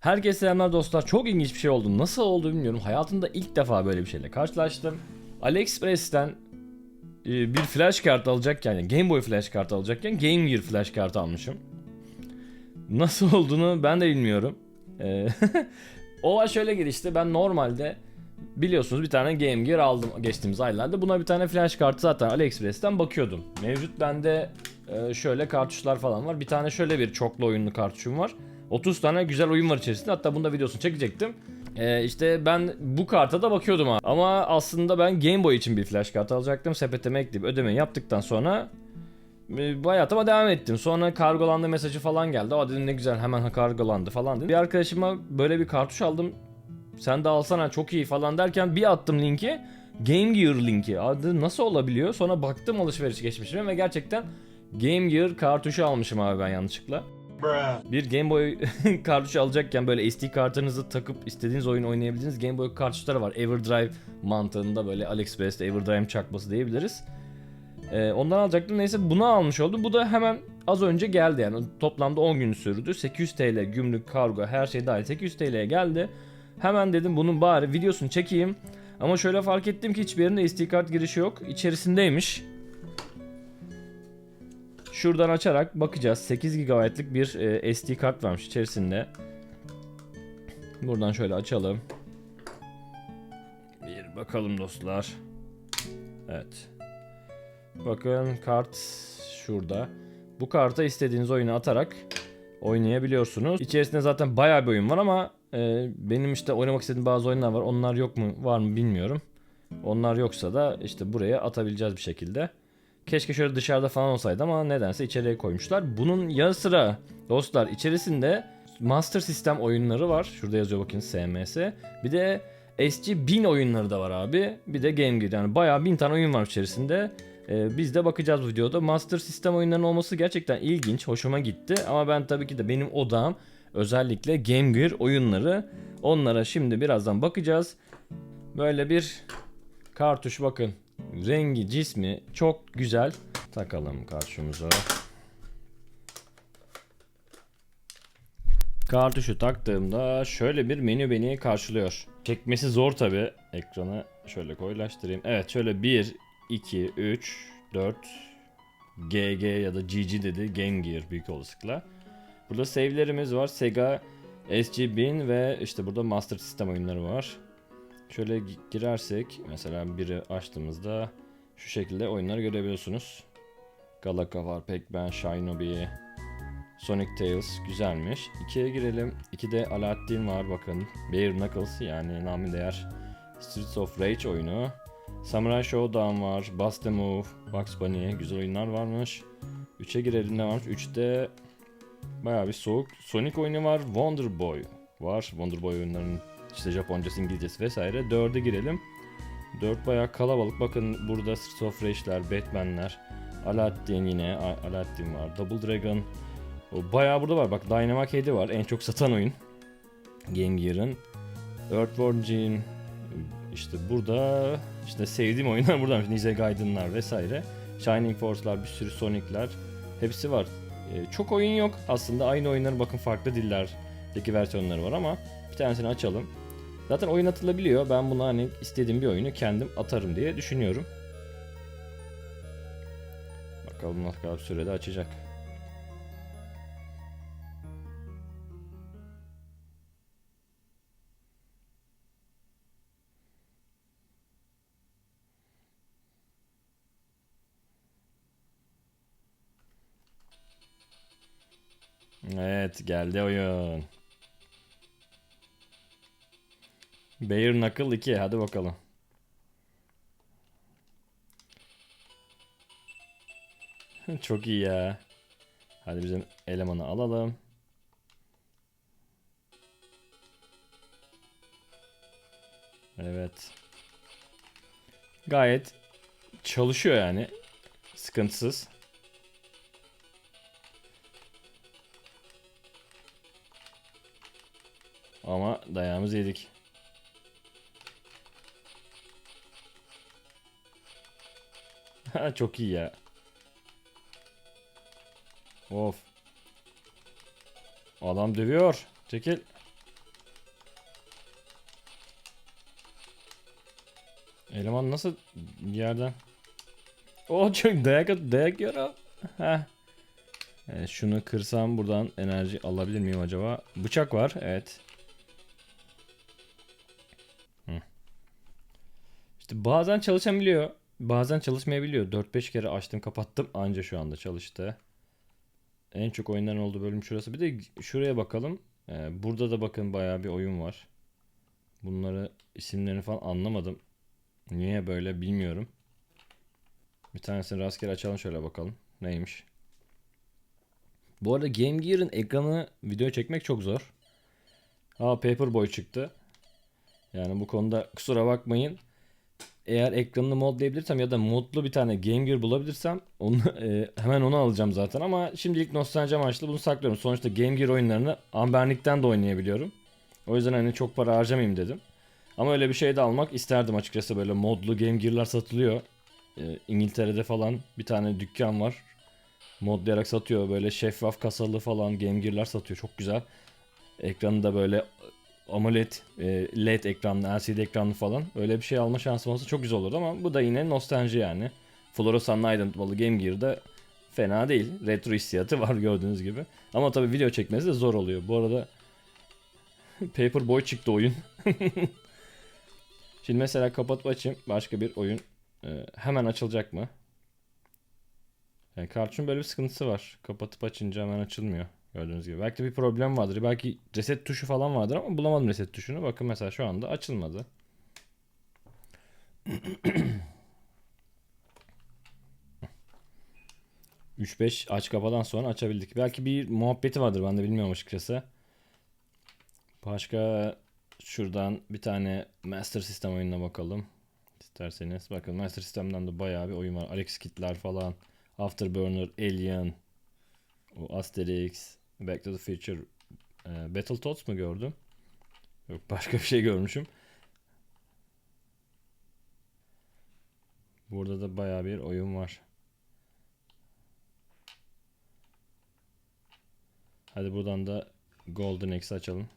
Herkese selamlar dostlar. Çok ilginç bir şey oldu. Nasıl oldu bilmiyorum. Hayatımda ilk defa böyle bir şeyle karşılaştım. AliExpress'ten e, bir flash kart alacakken, yani Game Boy flash kart alacakken Game Gear flash kartı almışım. Nasıl olduğunu ben de bilmiyorum. E, Olay şöyle gelişti. Ben normalde biliyorsunuz bir tane Game Gear aldım geçtiğimiz aylarda. Buna bir tane flash kartı zaten AliExpress'ten bakıyordum. Mevcut bende e, şöyle kartuşlar falan var. Bir tane şöyle bir çoklu oyunlu kartuşum var. 30 tane güzel oyun var içerisinde. Hatta bunda videosunu çekecektim. Ee, işte ben bu karta da bakıyordum abi. Ama aslında ben Game Boy için bir flash kart alacaktım. Sepetime ekleyip ödemeyi yaptıktan sonra e, hayatıma devam ettim. Sonra kargolandı mesajı falan geldi. Aa dedim ne güzel hemen kargolandı falan dedim. Bir arkadaşıma böyle bir kartuş aldım. Sen de alsana çok iyi falan derken bir attım linki. Game Gear linki. Adı nasıl olabiliyor? Sonra baktım alışveriş geçmişime ve gerçekten Game Gear kartuşu almışım abi ben yanlışlıkla. Bir Game Boy kartuşu alacakken böyle SD kartınızı takıp istediğiniz oyun oynayabildiğiniz Game Boy kartuşları var. Everdrive mantığında böyle AliExpress'te Everdrive çakması diyebiliriz. Ee, ondan alacaktım. Neyse bunu almış oldum. Bu da hemen az önce geldi yani. Toplamda 10 gün sürdü. 800 TL gümrük, kargo her şey dahil 800 TL'ye geldi. Hemen dedim bunun bari videosunu çekeyim. Ama şöyle fark ettim ki hiçbir yerinde SD kart girişi yok. İçerisindeymiş. Şuradan açarak bakacağız. 8 GB'lık bir e, SD kart varmış içerisinde. Buradan şöyle açalım. Bir bakalım dostlar. Evet. Bakın kart şurada. Bu karta istediğiniz oyunu atarak oynayabiliyorsunuz. İçerisinde zaten bayağı bir oyun var ama e, benim işte oynamak istediğim bazı oyunlar var. Onlar yok mu var mı bilmiyorum. Onlar yoksa da işte buraya atabileceğiz bir şekilde. Keşke şöyle dışarıda falan olsaydı ama nedense içeriye koymuşlar. Bunun yanı sıra dostlar içerisinde Master System oyunları var. Şurada yazıyor bakın SMS. Bir de SG-1000 oyunları da var abi. Bir de Game Gear yani bayağı 1000 tane oyun var içerisinde. Ee, biz de bakacağız bu videoda. Master System oyunlarının olması gerçekten ilginç. Hoşuma gitti. Ama ben tabii ki de benim odağım özellikle Game Gear oyunları. Onlara şimdi birazdan bakacağız. Böyle bir kartuş bakın. Rengi, cismi çok güzel. Takalım kartuşumuza. Kartuşu taktığımda şöyle bir menü beni karşılıyor. Çekmesi zor tabi. Ekranı şöyle koyulaştırayım. Evet şöyle 1, 2, 3, 4, GG ya da GG dedi. Game Gear büyük olasılıkla. Burada save'lerimiz var. Sega SG-1000 ve işte burada Master System oyunları var. Şöyle gi- girersek mesela biri açtığımızda şu şekilde oyunları görebiliyorsunuz. Galaka var, Pac-Man, Shinobi, Sonic Tales güzelmiş. 2'ye girelim. 2'de Aladdin var bakın. Bare Knuckles yani namı değer. Streets of Rage oyunu. Samurai Showdown var. Bust the Move, Bugs Bunny güzel oyunlar varmış. 3'e girelim ne varmış? 3'te bayağı bir soğuk. Sonic oyunu var. Wonder Boy var. Wonder Boy oyunlarının işte Japoncası, İngilizcesi vesaire. 4'e girelim. 4 bayağı kalabalık. Bakın burada Streets of Rage'ler, Batman'ler, Aladdin yine, Aladdin var. Double Dragon. O bayağı burada var. Bak Dynamite 7 var. En çok satan oyun. Game Gear'ın. Earthworm Jim. İşte burada işte sevdiğim oyunlar buradan. Ninja Gaiden'lar vesaire. Shining Force'lar, bir sürü Sonic'ler. Hepsi var. Ee, çok oyun yok. Aslında aynı oyunların bakın farklı dillerdeki versiyonları var ama bir tanesini açalım. Zaten oyun atılabiliyor. Ben bunu hani istediğim bir oyunu kendim atarım diye düşünüyorum. Bakalım ne kadar sürede açacak. Evet geldi oyun. Bare Knuckle 2 hadi bakalım. Çok iyi ya. Hadi bizim elemanı alalım. Evet. Gayet çalışıyor yani. Sıkıntısız. Ama dayağımızı yedik. Çok iyi ya. Of. Adam dövüyor. Çekil. Eleman nasıl yerden? O çok dayak dayak yiyor ha. Evet, şunu kırsam buradan enerji alabilir miyim acaba? Bıçak var. Evet. İşte bazen çalışabiliyor. Bazen çalışmayabiliyor. 4-5 kere açtım kapattım anca şu anda çalıştı. En çok oyunların olduğu bölüm şurası. Bir de şuraya bakalım. Ee, burada da bakın bayağı bir oyun var. Bunları isimlerini falan anlamadım. Niye böyle bilmiyorum. Bir tanesini rastgele açalım şöyle bakalım. Neymiş? Bu arada Game Gear'ın ekranı video çekmek çok zor. Aa Paperboy çıktı. Yani bu konuda kusura bakmayın. Eğer ekranını modlayabilirsem ya da modlu bir tane Game Gear bulabilirsem onu e, hemen onu alacağım zaten ama şimdilik nostalji amaçlı bunu saklıyorum. Sonuçta Game Gear oyunlarını Ambernick'ten de oynayabiliyorum. O yüzden hani çok para harcamayayım dedim. Ama öyle bir şey de almak isterdim açıkçası böyle modlu Game Gear'lar satılıyor. E, İngiltere'de falan bir tane dükkan var. Modlayarak satıyor böyle şeffaf kasalı falan Game Gear'lar satıyor çok güzel. Ekranı da böyle AMOLED, e, LED ekranlı, LCD ekranlı falan. Öyle bir şey alma şansım olsa çok güzel olurdu ama bu da yine nostalji yani. Floresanlı aydınlatmalı Game Gear'da fena değil. Retro hissiyatı var gördüğünüz gibi. Ama tabii video çekmesi de zor oluyor. Bu arada Paperboy çıktı oyun. Şimdi mesela kapatıp açayım. Başka bir oyun e, hemen açılacak mı? Yani kartuşun böyle bir sıkıntısı var. Kapatıp açınca hemen açılmıyor. Gördüğünüz gibi. Belki de bir problem vardır. Belki reset tuşu falan vardır ama bulamadım reset tuşunu. Bakın mesela şu anda açılmadı. Üç beş aç kapadan sonra açabildik. Belki bir muhabbeti vardır ben de bilmiyorum açıkçası. Başka şuradan bir tane Master System oyununa bakalım. İsterseniz. Bakın Master System'den de bayağı bir oyun var. Alex Kidd'ler falan. Afterburner, Alien, o Asterix, Back to the Future, e, Battletoads mu gördüm? Yok başka bir şey görmüşüm. Burada da bayağı bir oyun var. Hadi buradan da Golden Axe açalım.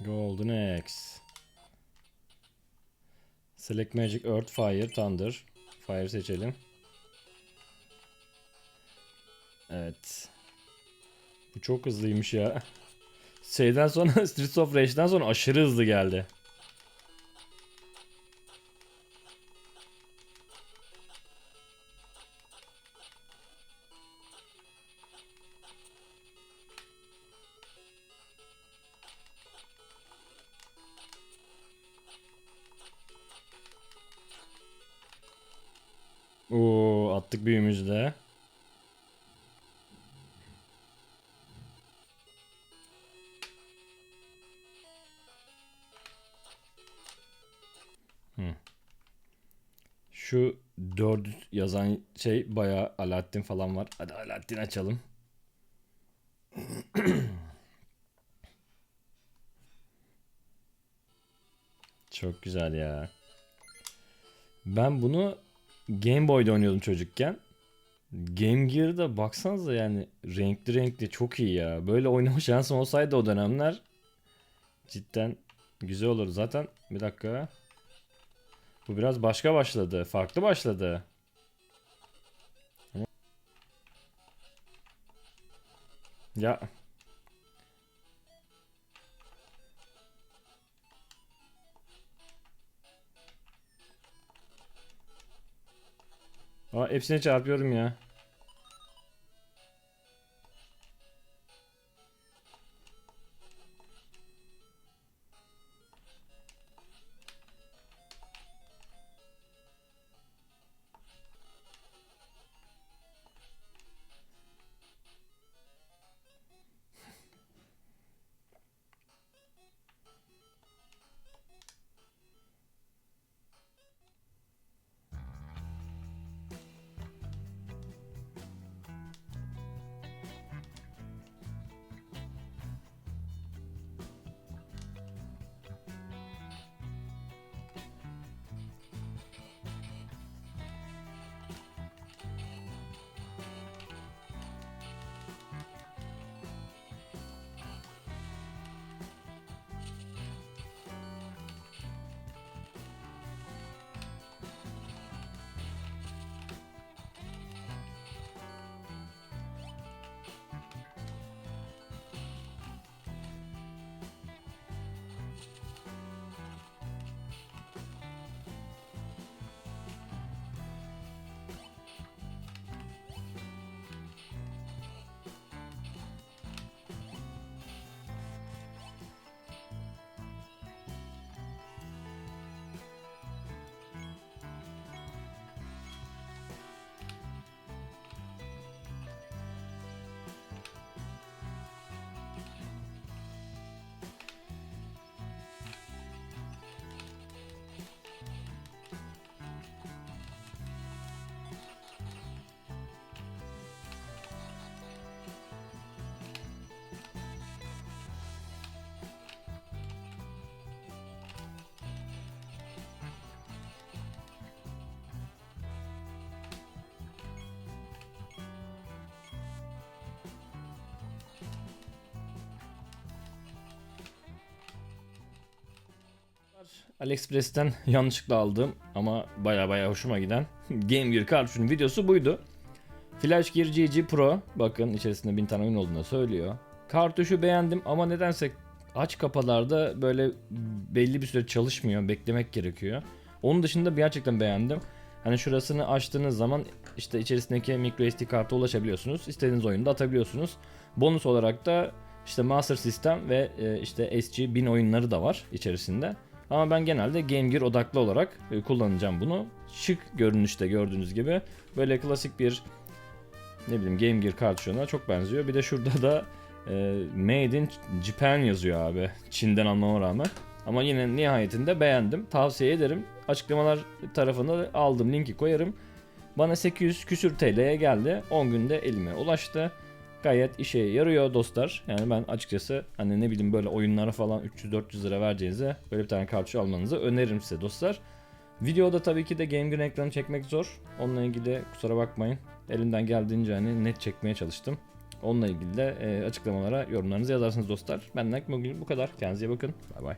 Golden Axe. Select Magic Earth, Fire, Thunder. Fire seçelim. Evet. Bu çok hızlıymış ya. Şeyden sonra Streets of Rage'den sonra aşırı hızlı geldi. Oo, attık büyüğümüzü de. 4 yazan şey bayağı Alaaddin falan var. Hadi Alaaddin açalım. Çok güzel ya. Ben bunu Game Boy'da oynuyordum çocukken. Game Gear'da baksanıza yani renkli renkli çok iyi ya. Böyle oynama şansım olsaydı o dönemler cidden güzel olur. Zaten bir dakika. Bu biraz başka başladı. Farklı başladı. Ya. Aa hepsine çarpıyorum ya. AliExpress'ten yanlışlıkla aldığım ama baya baya hoşuma giden Game Gear kartuşunun videosu buydu. Flash Gear GG Pro bakın içerisinde bin tane oyun olduğunu söylüyor. Kartuşu beğendim ama nedense aç kapalarda böyle belli bir süre çalışmıyor. Beklemek gerekiyor. Onun dışında gerçekten beğendim. Hani şurasını açtığınız zaman işte içerisindeki micro SD karta ulaşabiliyorsunuz. İstediğiniz oyunu da atabiliyorsunuz. Bonus olarak da işte Master System ve e, işte SG1000 oyunları da var içerisinde. Ama ben genelde Game Gear odaklı olarak e, kullanacağım bunu. Şık görünüşte gördüğünüz gibi böyle klasik bir ne bileyim Game Gear kartuşuna çok benziyor. Bir de şurada da e, Made in Japan yazıyor abi. Çin'den almama rağmen. Ama yine nihayetinde beğendim. Tavsiye ederim. Açıklamalar tarafına aldım linki koyarım. Bana 800 küsür TL'ye geldi. 10 günde elime ulaştı. Gayet işe yarıyor dostlar. Yani ben açıkçası hani ne bileyim böyle oyunlara falan 300-400 lira vereceğinize böyle bir tane kartuş almanızı öneririm size dostlar. Videoda tabii ki de Game Gear ekranı çekmek zor. Onunla ilgili kusura bakmayın. Elimden geldiğince hani net çekmeye çalıştım. Onunla ilgili de e, açıklamalara yorumlarınızı yazarsınız dostlar. Benden bugün bu kadar. Kendinize iyi bakın. Bay bay.